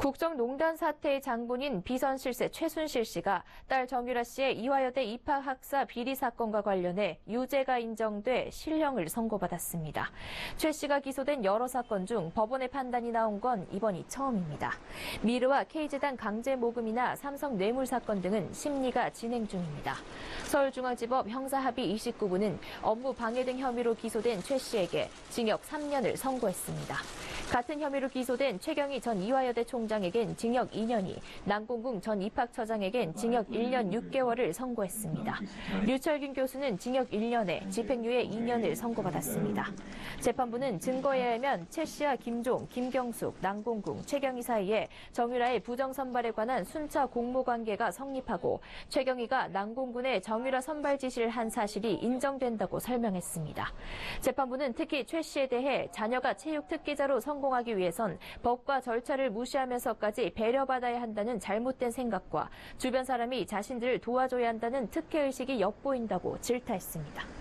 국정농단 사태의 장본인 비선실세 최순실 씨가 딸 정유라 씨의 이화여대 입학 학사 비리 사건과 관련해 유죄가 인정돼 실형을 선고받았습니다. 최 씨가 기소된 여러 사건 중 법원의 판단이 나온 건 이번이 처음입니다. 미르와 K재단 강제 모금이나 삼성 뇌물 사건 등은 심리가 진행 중입니다. 서울중앙지법 형사합의 29부는 업무 방해 등 혐의로 기소된 최 씨에게 징역 3년을 선고했습니다. 같은 혐의로 기소된 최경희 전 이화여대 총장에겐 징역 2년이, 남궁궁 전 입학처장에겐 징역 1년 6개월을 선고했습니다. 류철균 교수는 징역 1년에 집행유예 2년을 선고받았습니다. 재판부는 증거에 의하면 최 씨와 김종, 김경숙, 남궁궁, 최경희 사이에 정유라의 부정 선발에 관한 순차 공모 관계가 성립하고 최경희가 남궁군의 정유라 선발 지시를 한 사실이 인정된다고 설명했습니다. 재판부는 특히 최 씨에 대해 자녀가 체육 특기자로 성공하기 위해선 법과 절차를 무시하면서까지 배려받아야 한다는 잘못된 생각과 주변 사람이 자신들을 도와줘야 한다는 특혜의식이 엿보인다고 질타했습니다.